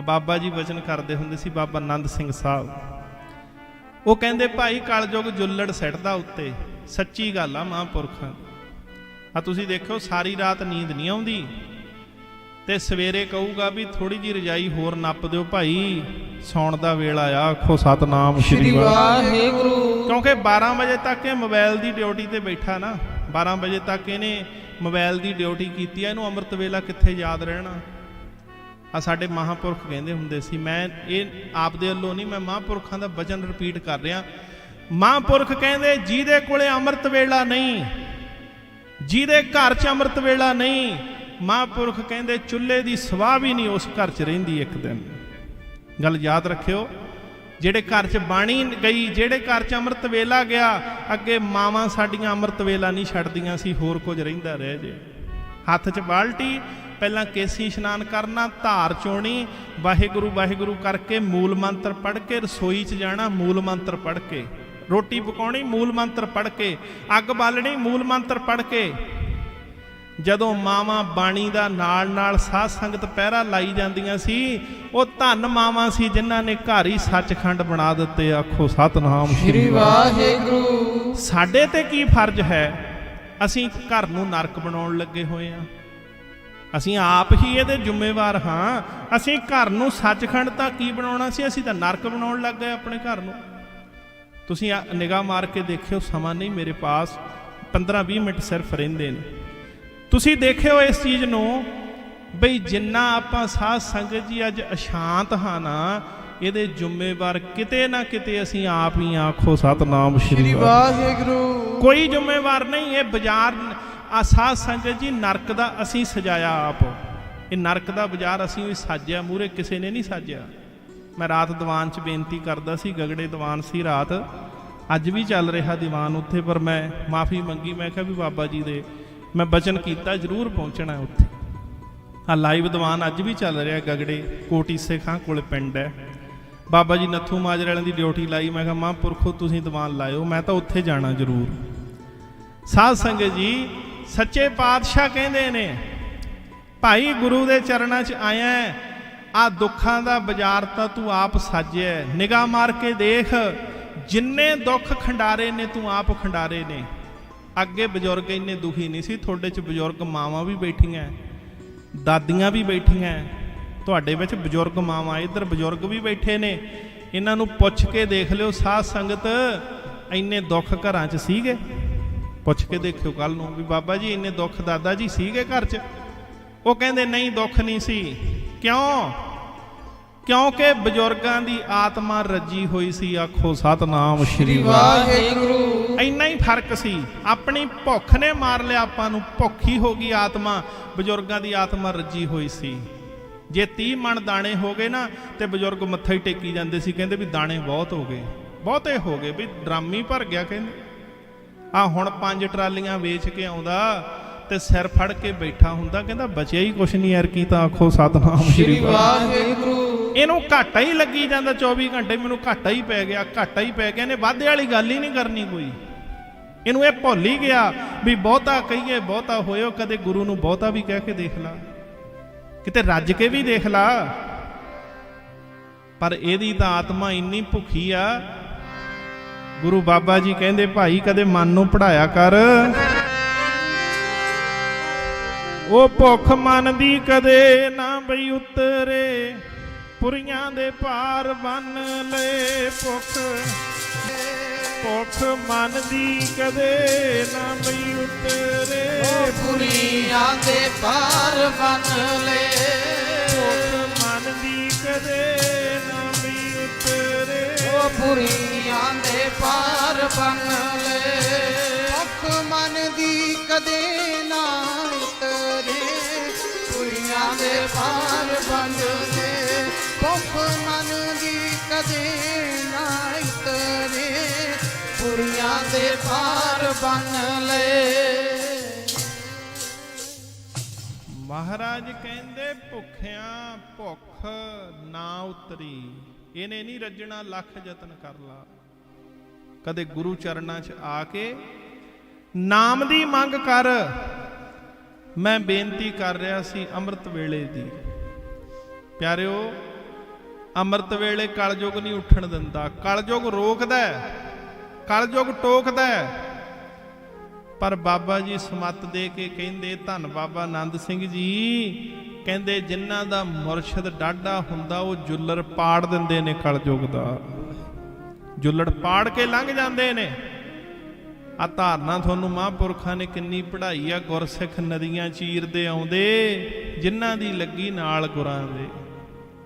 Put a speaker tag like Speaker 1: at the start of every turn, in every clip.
Speaker 1: ਬਾਬਾ ਜੀ ਵਚਨ ਕਰਦੇ ਹੁੰਦੇ ਸੀ ਬਾਬਾ ਆਨੰਦ ਸਿੰਘ ਸਾਹਿਬ। ਉਹ ਕਹਿੰਦੇ ਭਾਈ ਕਲਯੁਗ ਜੁੱਲੜ ਸਿੱਟਦਾ ਉੱਤੇ ਸੱਚੀ ਗੱਲ ਆ ਮਹਾਂਪੁਰਖਾਂ। ਆ ਤੁਸੀਂ ਦੇਖੋ ਸਾਰੀ ਰਾਤ ਨੀਂਦ ਨਹੀਂ ਆਉਂਦੀ। ਤੇ ਸਵੇਰੇ ਕਹੂਗਾ ਵੀ ਥੋੜੀ ਜੀ ਰਜਾਈ ਹੋਰ ਨੱਪ ਦਿਓ ਭਾਈ ਸੌਣ ਦਾ ਵੇਲਾ ਆ ਆਖੋ ਸਤਨਾਮ
Speaker 2: ਸ੍ਰੀ
Speaker 1: ਵਾਹਿਗੁਰੂ। ਕਿਉਂਕਿ 12 ਵਜੇ ਤੱਕ ਇਹ ਮੋਬਾਈਲ ਦੀ ਡਿਊਟੀ ਤੇ ਬੈਠਾ ਨਾ 12 ਵਜੇ ਤੱਕ ਇਹਨੇ ਮੋਬਾਈਲ ਦੀ ਡਿਊਟੀ ਕੀਤੀ ਆ ਇਹਨੂੰ ਅੰਮ੍ਰਿਤ ਵੇਲਾ ਕਿੱਥੇ ਯਾਦ ਰਹਿਣਾ? ਆ ਸਾਡੇ ਮਹਾਪੁਰਖ ਕਹਿੰਦੇ ਹੁੰਦੇ ਸੀ, ਮੈਂ ਇਹ ਆਪਦੇ ਵੱਲੋਂ ਨਹੀਂ, ਮੈਂ ਮਹਾਪੁਰਖਾਂ ਦਾ ਵਚਨ ਰਿਪੀਟ ਕਰ ਰਿਹਾ। ਮਹਾਪੁਰਖ ਕਹਿੰਦੇ, ਜਿਹਦੇ ਕੋਲੇ ਅੰਮ੍ਰਿਤ ਵੇਲਾ ਨਹੀਂ, ਜਿਹਦੇ ਘਰ 'ਚ ਅੰਮ੍ਰਿਤ ਵੇਲਾ ਨਹੀਂ, ਮਹਾਪੁਰਖ ਕਹਿੰਦੇ, ਚੁੱਲ੍ਹੇ ਦੀ ਸਵਾਹ ਵੀ ਨਹੀਂ ਉਸ ਘਰ 'ਚ ਰਹਿੰਦੀ ਇੱਕ ਦਿਨ। ਗੱਲ ਯਾਦ ਰੱਖਿਓ, ਜਿਹੜੇ ਘਰ 'ਚ ਬਾਣੀ ਗਈ, ਜਿਹੜੇ ਘਰ 'ਚ ਅੰਮ੍ਰਿਤ ਵੇਲਾ ਗਿਆ, ਅੱਗੇ ਮਾਵਾਂ ਸਾਡੀਆਂ ਅੰਮ੍ਰਿਤ ਵੇਲਾ ਨਹੀਂ ਛੱਡਦੀਆਂ ਸੀ, ਹੋਰ ਕੁਝ ਰਹਿੰਦਾ ਰਹਿ ਜੇ। ਹੱਥ 'ਚ ਬਾਲਟੀ ਪਹਿਲਾਂ ਕੇਸੀ ਇਸ਼ਨਾਨ ਕਰਨਾ ਧਾਰ ਚੋਣੀ ਵਾਹਿਗੁਰੂ ਵਾਹਿਗੁਰੂ ਕਰਕੇ ਮੂਲ ਮੰਤਰ ਪੜ੍ਹ ਕੇ ਰਸੋਈ 'ਚ ਜਾਣਾ ਮੂਲ ਮੰਤਰ ਪੜ੍ਹ ਕੇ। ਰੋਟੀ ਪਕਾਉਣੀ ਮੂਲ ਮੰਤਰ ਪੜ੍ਹ ਕੇ। ਅੱਗ ਬਾਲਣੀ ਮੂਲ ਮੰਤਰ ਪੜ੍ਹ ਕੇ। ਜਦੋਂ ਮਾਵਾਂ ਬਾਣੀ ਦਾ ਨਾਲ ਨਾਲ ਸਾਧ ਸੰਗਤ ਪਹਿਰਾ ਲਾਈ ਜਾਂਦੀਆਂ ਸੀ ਉਹ ਧੰਨ ਮਾਵਾਂ ਸੀ ਜਿਨ੍ਹਾਂ ਨੇ ਘਰ ਹੀ ਸੱਚਖੰਡ ਬਣਾ ਦਿੱਤੇ। ਆਖੋ ਸਤਨਾਮ
Speaker 2: ਸ੍ਰੀ
Speaker 1: ਵਾਹਿਗੁਰੂ। ਸਾਡੇ ਤੇ ਕੀ ਫਰਜ਼ ਹੈ? ਅਸੀਂ ਘਰ ਨੂੰ ਨਰਕ ਬਣਾਉਣ ਲੱਗੇ ਹੋਏ ਆ ਅਸੀਂ ਆਪ ਹੀ ਇਹਦੇ ਜ਼ਿੰਮੇਵਾਰ ਹਾਂ। ਅਸੀਂ ਘਰ ਨੂੰ ਸੱਚਖੰਡ ਤਾਂ ਕੀ ਬਣਾਉਣਾ ਸੀ? ਅਸੀਂ ਤਾਂ ਨਰਕ ਬਣਾਉਣ ਲੱਗ ਗਏ ਆਪਣੇ ਘਰ ਨੂੰ। ਤੁਸੀਂ ਨਿਗਾਹ ਮਾਰ ਕੇ ਦੇਖਿਓ ਸਮਾਂ ਨਹੀਂ ਮੇਰੇ ਪਾਸ। 15-20 ਮਿੰਟ ਸਿਰਫ ਰਹਿੰਦੇ ਨੇ। ਤੁਸੀਂ ਦੇਖਿਓ ਇਸ ਚੀਜ਼ ਨੂੰ ਬਈ ਜਿੰਨਾ ਆਪਾਂ ਸਾਧ ਸੰਗਤ ਜੀ ਅੱਜ ਅਸ਼ਾਂਤ ਹਾਂ ਨਾ ਇਹਦੇ ਜ਼ਿੰਮੇਵਾਰ ਕਿਤੇ ਨਾ ਕਿਤੇ ਅਸੀਂ ਆਪ ਹੀ ਆਖੋ ਸਤਨਾਮ
Speaker 2: ਸ੍ਰੀ
Speaker 1: ਵਾਹਿਗੁਰੂ। ਕੋਈ ਜ਼ਿੰਮੇਵਾਰ ਨਹੀਂ ਇਹ ਬਾਜ਼ਾਰ ਆ ਸਾਧ ਸੰਗਤ ਜੀ, ਨਰਕ ਦਾ ਅਸੀਂ ਸਜਾਇਆ ਆਪ। ਇਹ ਨਰਕ ਦਾ ਬਾਜ਼ਾਰ ਅਸੀਂ ਵੀ ਸਾਜਿਆ ਮੂਰੇ ਕਿਸੇ ਨੇ ਨਹੀਂ ਸਾਜਿਆ। ਮੈਂ ਰਾਤ ਦੀਵਾਨ 'ਚ ਬੇਨਤੀ ਕਰਦਾ ਸੀ, ਗਗੜੇ ਦੀਵਾਨ ਸੀ ਰਾਤ। ਅੱਜ ਵੀ ਚੱਲ ਰਿਹਾ ਦੀਵਾਨ ਉੱਥੇ, ਪਰ ਮੈਂ ਮਾਫੀ ਮੰਗੀ, ਮੈਂ ਕਿਹਾ ਵੀ ਬਾਬਾ ਜੀ ਦੇ, ਮੈਂ ਬਚਨ ਕੀਤਾ, ਜ਼ਰੂਰ ਪਹੁੰਚਣਾ ਉੱਥੇ। ਆ ਲਾਈਵ ਦੀਵਾਨ ਅੱਜ ਵੀ ਚੱਲ ਰਿਹਾ ਗਗੜੇ, ਕੋਟੀ ਸਿੱਖਾਂ ਕੋਲ ਪਿੰਡ ਹੈ। ਬਾਬਾ ਜੀ ਨੱਥੂ ਮਾਜਰੇ ਵਾਲਿਆਂ ਦੀ ਡਿਊਟੀ ਲਾਈ, ਮੈਂ ਕਿਹਾ ਮਹਾਂਪੁਰਖੋ ਤੁਸੀਂ ਦੀਵਾਨ ਲਾਇਓ, ਮੈਂ ਤਾਂ ਉੱਥੇ ਜਾਣਾ ਜ਼ਰੂਰ। ਸਾਧ ਸੰਗਤ ਜੀ ਸੱਚੇ ਪਾਤਸ਼ਾਹ ਕਹਿੰਦੇ ਨੇ, ਭਾਈ ਗੁਰੂ ਦੇ ਚਰਨਾਂ 'ਚ ਆਇਆ ਆ ਦੁੱਖਾਂ ਦਾ ਬਾਜ਼ਾਰ ਤਾਂ ਤੂੰ ਆਪ ਸਾਜਿਆ ਨਿਗਾਹ ਮਾਰ ਕੇ ਦੇਖ, ਜਿੰਨੇ ਦੁੱਖ ਖੰਡਾਰੇ ਨੇ ਤੂੰ ਆਪ ਖੰਡਾਰੇ ਨੇ। ਅੱਗੇ ਬਜ਼ੁਰਗ ਇੰਨੇ ਦੁਖੀ ਨਹੀਂ ਸੀ, ਤੁਹਾਡੇ 'ਚ ਬਜ਼ੁਰਗ ਮਾਵਾਂ ਵੀ ਬੈਠੀਆਂ ਦਾਦੀਆਂ ਵੀ ਬੈਠੀਆਂ ਤੁਹਾਡੇ ਵਿੱਚ ਬਜ਼ੁਰਗ ਮਾਵਾਂ, ਇੱਧਰ ਬਜ਼ੁਰਗ ਵੀ ਬੈਠੇ ਨੇ। ਇਹਨਾਂ ਨੂੰ ਪੁੱਛ ਕੇ ਦੇਖ ਲਿਓ, ਸਾਧ ਸੰਗਤ ਇੰਨੇ ਦੁੱਖ ਘਰਾਂ 'ਚ ਸੀਗੇ? ਪੁੱਛ ਕੇ ਦੇਖਿਓ ਕੱਲ ਨੂੰ ਵੀ ਬਾਬਾ ਜੀ ਇੰਨੇ ਦੁੱਖ ਦਾਦਾ ਜੀ ਸੀਗੇ ਘਰ 'ਚ? ਉਹ ਕਹਿੰਦੇ ਨਹੀਂ ਦੁੱਖ ਨਹੀਂ ਸੀ। ਕਿਉਂ? ਕਿਉਂਕਿ ਬਜ਼ੁਰਗਾਂ ਦੀ ਆਤਮਾ ਰੱਜੀ ਹੋਈ ਸੀ ਆਖੋ ਸਤਨਾਮ
Speaker 2: ਸ੍ਰੀ ਵਾਹਿਗੁਰੂ।
Speaker 1: ਇੰਨਾ ਹੀ ਫ਼ਰਕ ਸੀ। ਆਪਣੀ ਭੁੱਖ ਨੇ ਮਾਰ ਲਿਆ ਆਪਾਂ ਨੂੰ ਭੁੱਖੀ ਹੋ ਗਈ ਆਤਮਾ ਬਜ਼ੁਰਗਾਂ ਦੀ ਆਤਮਾ ਰੱਜੀ ਹੋਈ ਸੀ। ਜੇ 30 ਮਣ ਦਾਣੇ ਹੋ ਗਏ ਨਾ ਤੇ ਬਜ਼ੁਰਗ ਮੱਥਾ ਹੀ ਟੇਕੀ ਜਾਂਦੇ ਸੀ ਕਹਿੰਦੇ ਵੀ ਦਾਣੇ ਬਹੁਤ ਹੋ ਗਏ। ਬਹੁਤੇ ਹੋ ਗਏ ਵੀ ਡਰਾਮੀ ਭਰ ਗਿਆ ਕਹਿੰਦੇ। ਆ ਹੁਣ ਪੰਜ ਟਰਾਲੀਆਂ ਵੇਚ ਕੇ ਆਉਂਦਾ ਤੇ ਸਿਰ ਫੜ ਕੇ ਬੈਠਾ ਹੁੰਦਾ ਕਹਿੰਦਾ ਬਚਿਆ ਹੀ ਕੁਛ ਨਹੀਂ ਯਾਰ ਕੀ ਤਾਂ ਆਖੋ ਸਤਨਾਮ
Speaker 2: ਸ੍ਰੀ
Speaker 1: ਵਾਹਿਗੁਰੂ। ਇਹਨੂੰ ਘਾਟਾ ਹੀ ਲੱਗੀ ਜਾਂਦਾ 24 ਘੰਟੇ ਮੈਨੂੰ ਘਾਟਾ ਹੀ ਪੈ ਗਿਆ ਘਾਟਾ ਹੀ ਪੈ ਗਿਆ ਇਹਨੇ ਵਾਧੇ ਵਾਲੀ ਗੱਲ ਹੀ ਨਹੀਂ ਕਰਨੀ ਕੋਈ। ਇਹਨੂੰ ਇਹ ਭੁੱਲ ਹੀ ਗਿਆ ਵੀ ਬਹੁਤਾ ਕਹੀਏ ਬਹੁਤਾ ਹੋਇਓ ਕਦੇ ਗੁਰੂ ਨੂੰ ਬਹੁਤਾ ਵੀ ਕਹਿ ਕੇ ਦੇਖ ਲਾ। ਕਿਤੇ ਰੱਜ ਕੇ ਵੀ ਦੇਖ ਲਾ। ਪਰ ਇਹਦੀ ਤਾਂ ਆਤਮਾ ਇੰਨੀ ਭੁੱਖੀ ਆ ਗੁਰੂ ਬਾਬਾ ਜੀ ਕਹਿੰਦੇ, ਭਾਈ, ਕਦੇ ਮਨ ਨੂੰ ਪੜਾਇਆ ਕਰ। ਉਹ ਭੁੱਖ ਮਨ ਦੀ ਕਦੇ ਨਾ ਬਈ ਉਤਰੇ। ਪੁਰੀਆਂ ਦੇ ਪਾਰ ਬੰਨ ਲੈ ਭੁੱਖ। ਭੁੱਖ ਮਨ ਦੀ ਕਦੇ ਨਾ ਬਈ ਉਤਰੇ।
Speaker 2: ਪੁਰੀਆਂ ਦੇ ਪਾਰ ਬਨ ਲੈ। ਪੁਰੀਆਂ ਦੇ ਪਾਰ ਬਨ ਲੈ। ਭੁੱਖ ਮਨ ਦੀ ਕਦੇ ਨਾ ਉਤਰੇ। ਪੁਰੀਆਂ ਦੇ ਪਾਰ ਬਨ ਲੈ। ਭੁੱਖ ਮਨ ਦੀ ਕਦੇ ਨਾ ਉਤਰੇ। ਪੁਰੀਆਂ ਦੇ ਪਾਰ ਬਨ ਲੈ।
Speaker 1: ਮਹਾਰਾਜ ਕਹਿੰਦੇ ਭੁੱਖਿਆਂ ਭੁੱਖ ਨਾ ਉਤਰੀ। ਇਹਨੇ ਨਹੀਂ ਰੱਜਣਾ, ਲੱਖ ਯਤਨ ਕਰ ਲਾ। ਕਦੇ ਗੁਰੂ ਚਰਨਾਂ 'ਚ ਆ ਕੇ ਨਾਮ ਦੀ ਮੰਗ ਕਰ। ਮੈਂ ਬੇਨਤੀ ਕਰ ਰਿਹਾ ਸੀ ਅੰਮ੍ਰਿਤ ਵੇਲੇ ਦੀ। ਪਿਆਰਿਓ, ਅੰਮ੍ਰਿਤ ਵੇਲੇ ਕਲਯੁਗ ਨਹੀਂ ਉੱਠਣ ਦਿੰਦਾ। ਕਲਯੁਗ ਰੋਕਦਾ ਹੈ, ਕਲਯੁਗ ਟੋਕਦਾ ਹੈ। ਪਰ ਬਾਬਾ ਜੀ ਸਮੱਤ ਦੇ ਕੇ ਕਹਿੰਦੇ, ਧੰਨ ਬਾਬਾ ਆਨੰਦ ਸਿੰਘ ਜੀ ਕਹਿੰਦੇ ਜਿਨ੍ਹਾਂ ਦਾ ਮੁਰਸ਼ਿਦ ਡਾਢਾ ਹੁੰਦਾ, ਉਹ ਜੁੱਲਰ ਪਾੜ ਦਿੰਦੇ ਨੇ ਕਲਯੁਗ ਦਾ। ਜੁੱਲੜ ਪਾੜ ਕੇ ਲੰਘ ਜਾਂਦੇ ਨੇ। ਆ ਧਾਰਨਾ ਤੁਹਾਨੂੰ ਮਹਾਂਪੁਰਖਾਂ ਨੇ ਕਿੰਨੀ ਪੜ੍ਹਾਈ ਆ, ਗੁਰਸਿੱਖ ਨਦੀਆਂ ਚੀਰਦੇ ਆਉਂਦੇ, ਜਿਨ੍ਹਾਂ ਦੀ ਲੱਗੀ ਨਾਲ ਗੁਰਾਂ ਦੇ।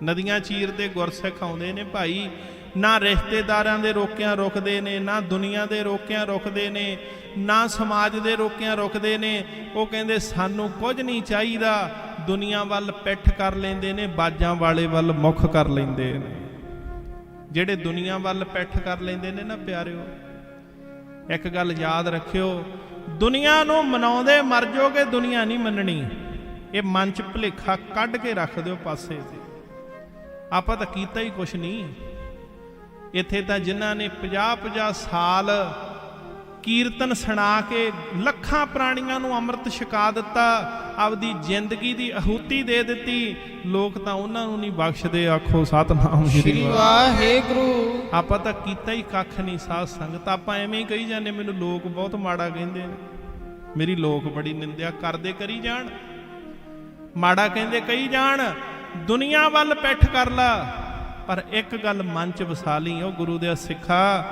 Speaker 1: ਨਦੀਆਂ ਚੀਰਦੇ ਗੁਰਸਿੱਖ ਆਉਂਦੇ ਨੇ ਭਾਈ, ਨਾ ਰਿਸ਼ਤੇਦਾਰਾਂ ਦੇ ਰੋਕਿਆਂ ਰੁਕਦੇ ਨੇ, ਨਾ ਦੁਨੀਆ ਦੇ ਰੋਕਿਆਂ ਰੁਕਦੇ ਨੇ, ਨਾ ਸਮਾਜ ਦੇ ਰੋਕਿਆਂ ਰੁਕਦੇ ਨੇ। ਉਹ ਕਹਿੰਦੇ, ਸਾਨੂੰ ਕੁਝ ਨਹੀਂ ਚਾਹੀਦਾ ਦੁਨੀਆ ਵੱਲ ਪਿੱਠ ਕਰ ਲੈਂਦੇ ਨੇ, ਬਾਜਾਂ ਵਾਲੇ ਵੱਲ ਮੁਖ ਕਰ ਲੈਂਦੇ ਨੇ। ਜਿਹੜੇ ਦੁਨੀਆ ਵੱਲ ਪਿੱਠ ਕਰ ਲੈਂਦੇ ਨੇ ਨਾ ਪਿਆਰਿਓ, ਇੱਕ ਗੱਲ ਯਾਦ ਰੱਖਿਓ, ਦੁਨੀਆ ਨੂੰ ਮਨਾਉਂਦੇ ਮਰ ਜਾਓਗੇ, ਦੁਨੀਆ ਨਹੀਂ ਮੰਨਣੀ। ਇਹ ਮਨ ਚ ਭੁਲੇਖਾ ਕੱਢ ਕੇ ਰੱਖ ਦਿਓ ਪਾਸੇ ਤੇ। ਆਪਾਂ ਤਾਂ ਕੀਤਾ ਹੀ ਕੁਛ ਨਹੀਂ। ਇੱਥੇ ਤਾਂ ਜਿਨ੍ਹਾਂ ਨੇ 50-50 ਸਾਲ ਕੀਰਤਨ ਸੁਣਾ ਕੇ ਲੱਖਾਂ ਪ੍ਰਾਣੀਆਂ ਨੂੰ ਅੰਮ੍ਰਿਤ ਛਕਾ ਦਿੱਤਾ ਆਪਦੀ ਜ਼ਿੰਦਗੀ ਦੀ ਅਹੂਤੀ ਦੇ ਦਿੱਤੀ। ਲੋਕ ਤਾਂ ਉਹਨਾਂ ਨੂੰ ਨਹੀਂ ਬਖਸ਼ਦੇ ਆਖੋ ਸਤਨਾਮ
Speaker 2: ਸ੍ਰੀ
Speaker 1: ਵਾਹਿਗੁਰੂ। ਆਪਾਂ ਤਾਂ ਕੀਤਾ ਹੀ ਕੱਖ ਨਹੀਂ ਸਾਧ ਸੰਗਤ। ਆਪਾਂ ਐਵੇਂ ਹੀ ਕਹੀ ਜਾਂਦੇ ਮੈਨੂੰ ਲੋਕ ਬਹੁਤ ਮਾੜਾ ਕਹਿੰਦੇ ਨੇ। ਮੇਰੀ ਲੋਕ ਬੜੀ ਨਿੰਦਿਆ ਕਰਦੇ ਕਰੀ ਜਾਣ। ਮਾੜਾ ਕਹਿੰਦੇ ਕਹੀ ਜਾਣ ਦੁਨੀਆ ਵੱਲ ਪਿੱਠ ਕਰ ਲਾ। ਪਰ ਇੱਕ ਗੱਲ ਮਨ ਚ ਵਸਾ ਲਈ ਉਹ ਗੁਰੂ ਦੇ ਸਿੱਖਾ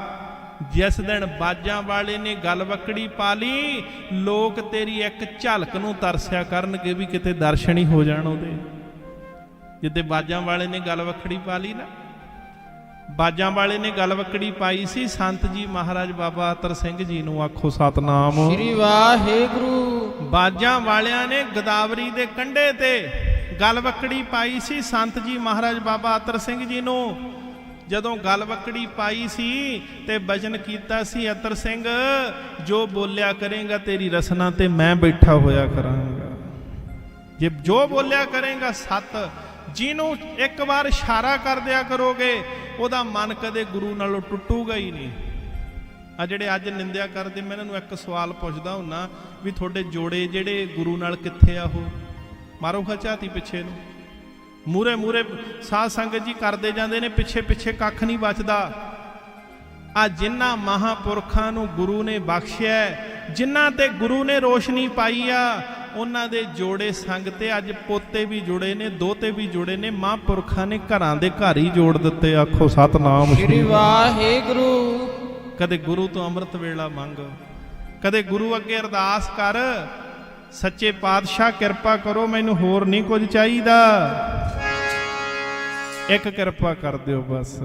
Speaker 1: ਜਿਸ ਦਿਨ ਬਾਜਾਂ ਵਾਲੇ ਨੇ ਗੱਲ ਵਕੜੀ ਪਾ ਲਈ ਲੋਕ ਤੇਰੀ ਇੱਕ ਝਲਕ ਨੂੰ ਤਰਸਿਆ ਕਰਨਗੇ ਵੀ ਕਿਤੇ ਦਰਸ਼ਨ ਹੀ ਹੋ ਜਾਣ ਉਹਦੇ। ਜਿੱਦੇ ਬਾਜਾਂ ਵਾਲੇ ਨੇ ਗੱਲ ਵਕੜੀ ਪਾ ਲਈ ਨਾ ਬਾਜਾਂ ਵਾਲੇ ਨੇ ਗੱਲ ਵਕੜੀ ਪਾਈ ਸੀ ਸੰਤ ਜੀ ਮਹਾਰਾਜ ਬਾਬਾ ਅਤਰ ਸਿੰਘ ਜੀ ਨੂੰ ਆਖੋ ਸਤਨਾਮ।
Speaker 2: ਸ੍ਰੀ ਵਾਹਿਗੁਰੂ।
Speaker 1: ਬਾਜਾਂ ਵਾਲਿਆਂ ਨੇ ਗਦਾਵਰੀ ਦੇ ਕੰਢੇ ਤੇ ਗੱਲ ਵਕੜੀ ਪਾਈ ਸੀ ਸੰਤ ਜੀ ਮਹਾਰਾਜ ਬਾਬਾ ਅਤਰ ਸਿੰਘ ਜੀ ਨੂੰ ਜਦੋਂ ਗਲਵਕੜੀ ਪਾਈ ਸੀ ਤੇ ਬਚਨ ਕੀਤਾ ਸੀ, ਅਤਰ ਸਿੰਘ, ਜੋ ਬੋਲਿਆ ਕਰੇਗਾ ਤੇਰੀ ਰਸਨਾ ਤੇ ਮੈਂ ਬੈਠਾ ਹੋਇਆ ਕਰਾਂਗਾ। ਜੇ ਜੋ ਬੋਲਿਆ ਕਰੇਗਾ ਸੱਤ, ਜਿਹਨੂੰ ਇੱਕ ਵਾਰ ਇਸ਼ਾਰਾ ਕਰ ਦਿਆ ਕਰੋਗੇ, ਉਹਦਾ ਮਨ ਕਦੇ ਗੁਰੂ ਨਾਲੋਂ ਟੁੱਟੂਗਾ ਹੀ ਨਹੀਂ। ਆ ਜਿਹੜੇ ਅੱਜ ਨਿੰਦਿਆ ਕਰਦੇ, ਮੈਂ ਇਹਨਾਂ ਨੂੰ ਇੱਕ ਸਵਾਲ ਪੁੱਛਦਾ ਹੁੰਨਾ ਵੀ ਤੁਹਾਡੇ ਜੋੜੇ ਜਿਹੜੇ ਗੁਰੂ ਨਾਲ ਕਿੱਥੇ ਆ ਉਹ? ਮਾਰੋ ਖਚਾਤੀ ਪਿੱਛੇ ਨੂੰ। ਮੂਰੇ ਮੂਰੇ ਸਾਧ ਸੰਗਤ ਜੀ ਕਰਦੇ ਜਾਂਦੇ ਨੇ ਪਿੱਛੇ ਪਿੱਛੇ ਕੱਖ ਨਹੀਂ ਬਚਦਾ। ਆ ਜਿਨ੍ਹਾਂ ਮਹਾਪੁਰਖਾਂ ਨੂੰ ਗੁਰੂ ਨੇ ਬਖਸ਼ਿਆ ਜਿਨ੍ਹਾਂ ਤੇ ਗੁਰੂ ਨੇ ਰੋਸ਼ਨੀ ਪਾਈ ਆ ਉਹਨਾਂ ਦੇ ਜੋੜੇ ਸੰਗ ਤੇ ਅੱਜ ਪੋਤੇ ਵੀ ਜੁੜੇ ਨੇ ਦੋਤੇ ਵੀ ਜੁੜੇ ਨੇ ਮਹਾਂਪੁਰਖਾਂ ਨੇ ਘਰਾਂ ਦੇ ਘਰ ਹੀ ਜੋੜ ਦਿੱਤੇ ਆਖੋ ਸਤਨਾਮ ਸ਼੍ਰੀ
Speaker 2: ਵਾਹਿਗੁਰੂ।
Speaker 1: ਕਦੇ ਗੁਰੂ ਤੋਂ ਅੰਮ੍ਰਿਤ ਵੇਲਾ ਮੰਗ ਕਦੇ ਗੁਰੂ ਅੱਗੇ ਅਰਦਾਸ ਕਰ ਸੱਚੇ ਪਾਤਸ਼ਾਹ ਕਿਰਪਾ ਕਰੋ ਮੈਨੂੰ ਹੋਰ ਨਹੀਂ ਕੁਝ ਚਾਹੀਦਾ। ਇੱਕ ਕਿਰਪਾ ਕਰ ਦਿਓ ਬਸ।